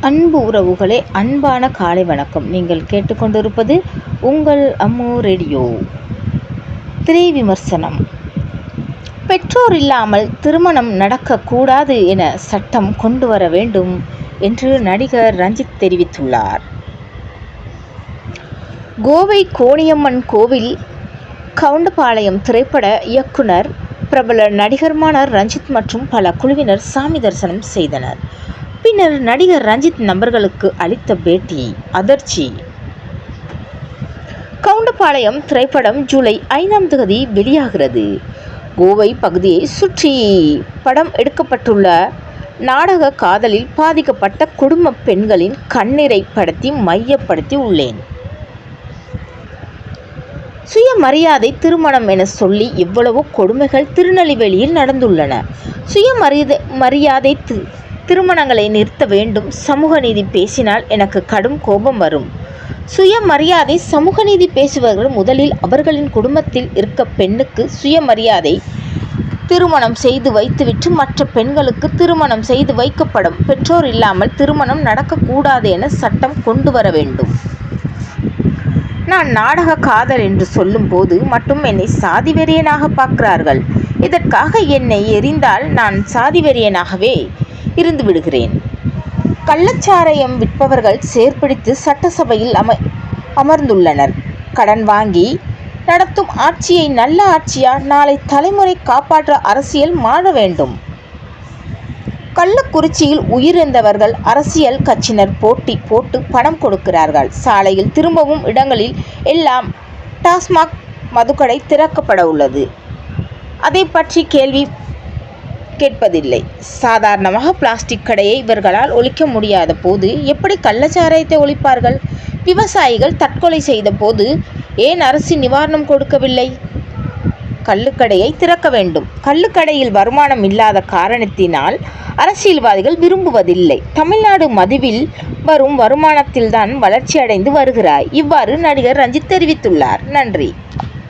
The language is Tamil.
அன்பு உறவுகளே அன்பான காலை வணக்கம். நீங்கள் கேட்டுக்கொண்டிருப்பது உங்கள் அம்மு ரேடியோ. திரை விமர்சனம் பெற்றோர் இல்லாமல் திருமணம் நடக்கக்கூடாது என சட்டம் கொண்டு வர வேண்டும் என்று நடிகர் ரஞ்சித் தெரிவித்துள்ளார். கோவை கோணியம்மன் கோவில் கவுண்டபாளையம் திரைப்பட இயக்குனர் பிரபல நடிகர்மான ரஞ்சித் மற்றும் பல குழுவினர் சாமி தரிசனம் செய்தனர். பின்னர் நடிகர் ரஞ்சித் நபர்களுக்கு அளித்த பேட்டி அதிர்ச்சி. கவுண்டபாளையம் திரைப்படம் ஜூலை ஐந்தாம் தேதி வெளியாகிறது. கோவை பகுதியை சுற்றி படம் எடுக்கப்பட்டுள்ள நாடக காதலில் பாதிக்கப்பட்ட குடும்ப பெண்களின் கண்ணீரை படுத்தி மையப்படுத்தி உள்ளேன். சுயமரியாதை திருமணம் என சொல்லி எவ்வளவோ கொடுமைகள் திருநெல்வேலியில் நடந்துள்ளன. சுயமரியாதை மரியாதை திருமணங்களை நிறுத்த வேண்டும். சமூக நீதி பேசினால் எனக்கு கடும் கோபம் வரும். சுயமரியாதை சமூக நீதி பேசுபவர்கள் முதலில் அவர்களின் குடும்பத்தில் இருக்க பெண்ணுக்கு சுயமரியாதை திருமணம் செய்து வைத்துவிட்டு மற்ற பெண்களுக்கு திருமணம் செய்து வைக்கப்படும். பெற்றோர் இல்லாமல் திருமணம் நடக்கக்கூடாது என சட்டம் கொண்டு வர வேண்டும். நான் நாடக காதல் என்று சொல்லும்போது மட்டும் என்னை சாதிவெறியனாக பார்க்கிறார்கள். இதற்காக என்னை எரிந்தால் நான் சாதி வெறியனாகவே இருந்து விடுகிறேன். கள்ளச்சாராயம் விற்பவர்கள் சேர்ப்பிடித்து சட்டசபையில் அம அமர்ந்துள்ளனர். கடன் வாங்கி நடத்தும் ஆட்சியை நல்ல ஆட்சியா நாளை தலைமுறை காப்பாற்ற அரசியல் மாற வேண்டும். கள்ளக்குறிச்சியில் உயிரிழந்தவர்கள் அரசியல் கட்சியினர் போட்டி போட்டு பணம் கொடுக்கிறார்கள். சாலையில் திரும்பவும் இடங்களில் எல்லாம் டாஸ்மாக் மதுக்கடை திறக்கப்பட உள்ளது. அதை பற்றி கேள்வி கேட்பதில்லை. சாதாரணமாக பிளாஸ்டிக் கடையை இவர்களால் ஒழிக்க முடியாத போது எப்படி கள்ளச்சாராயத்தை ஒழிப்பார்கள்? விவசாயிகள் தற்கொலை செய்த போது ஏன் அரசு நிவாரணம் கொடுக்கவில்லை? கள்ளுக்கடையை திறக்க வேண்டும். கள்ளுக்கடையில் வருமானம் இல்லாத காரணத்தினால் அரசியல்வாதிகள் விரும்புவதில்லை. தமிழ்நாடு மதுவில் வரும் வருமானத்தில்தான் வளர்ச்சி அடைந்து வருகிறாய். இவ்வாறு நடிகர் ரஞ்சித் தெரிவித்துள்ளார். நன்றி.